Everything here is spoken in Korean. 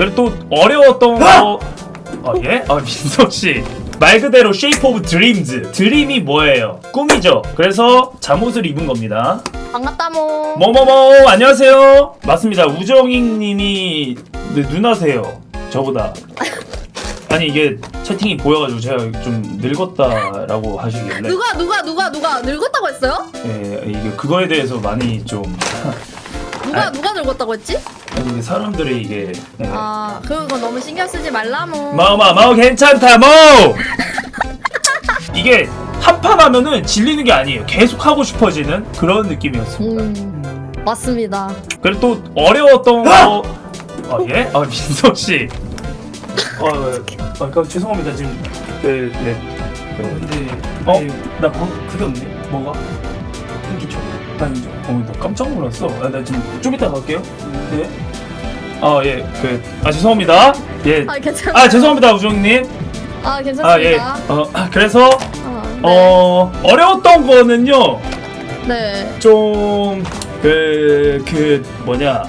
그리고 또 어려웠던 거. 아 예? 아 민석 씨. 말 그대로 쉐이프 오브 드림즈. 드림이 뭐예요? 꿈이죠. 그래서 잠옷을 입은 겁니다. 반갑다모. 뭐뭐뭐 안녕하세요. 맞습니다. 우정익 님이 네, 누나세요. 저보다. 아니 이게 채팅이 보여가지고 제가 좀 늙었다라고 하시길래 누가 누가 누가 누가 늙었다고 했어요? 예, 이게 그거에 대해서 많이 좀 누가 아. 누가 늙었다고 했지? 아니 이게 사람들이 이게 예. 아 그거 너무 신경 쓰지 말라모. 마마 마마 괜찮다 뭐 이게 한 판 하면은 질리는 게 아니에요 계속 하고 싶어지는 그런 느낌이었습니다 음 맞습니다. 그리고 또 어려웠던 거 아, 예? 아 민석 씨 아, 네. 아 그, 죄송합니다 지금 네, 네. 그, 근데 어? 아니, 나 그, 그게 없네 뭐가? 인기죠. 나 이제 어, 나 깜짝 놀랐어 아, 나 지금 좀 이따 갈게요 네. 아 예 그 아 죄송합니다 예아 아 괜찮아. 죄송합니다 우정님 아 괜찮습니다. 아 예. 어 아, 그래서 아, 네. 어 어려웠던 거는요 네. 좀 그 그 뭐냐